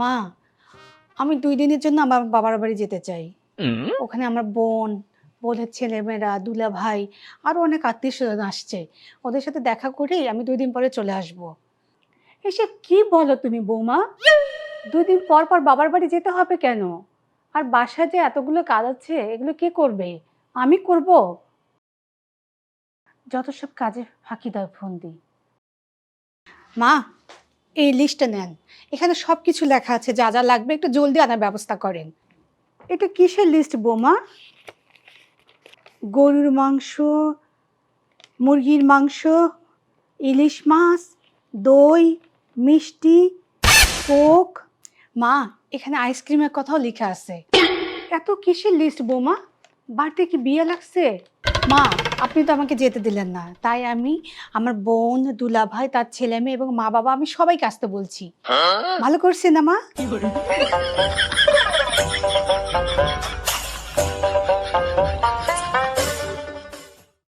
মা আমি দুই দিনের জন্য আমার বাবার বাড়ি যেতে চাই। ওখানে আমার বোন বোনের ছেলেমেয়েরা দুলা ভাই আরও অনেক আত্মীয় স্বজন আসছে। ওদের সাথে দেখা করেই আমি দুই দিন পরে চলে আসব। এসব কি বলো তুমি বৌমা? দুই দিন পর পর বাবার বাড়ি যেতে হবে কেন? আর বাসায় যে এতগুলো কাজ আছে এগুলো কে করবে? আমি করব? যত সব কাজে ফাঁকি দাও ফোন দিই মা এই লিস্টটা নেন। এখানে সব কিছু লেখা আছে, যা যা লাগবে একটু জলদি আনার ব্যবস্থা করেন। এটা কিসের লিস্ট বোমা? গরুর মাংস, মুরগির মাংস, ইলিশ মাছ, দই, মিষ্টি, কোক। মা, এখানে আইসক্রিমের কথাও লেখা আছে। এত কিসের লিস্ট বোমা? বাড়িতে কি বিয়ে লাগছে? মা আপনি তো আমাকে যেতে দিলেন না। তাই আমি আমার বোন দুলা ভাই তার ছেলে মেয়ে এবং মা বাবা আমি সবাইকে আসতে বলছি। ভালো করছে না মা?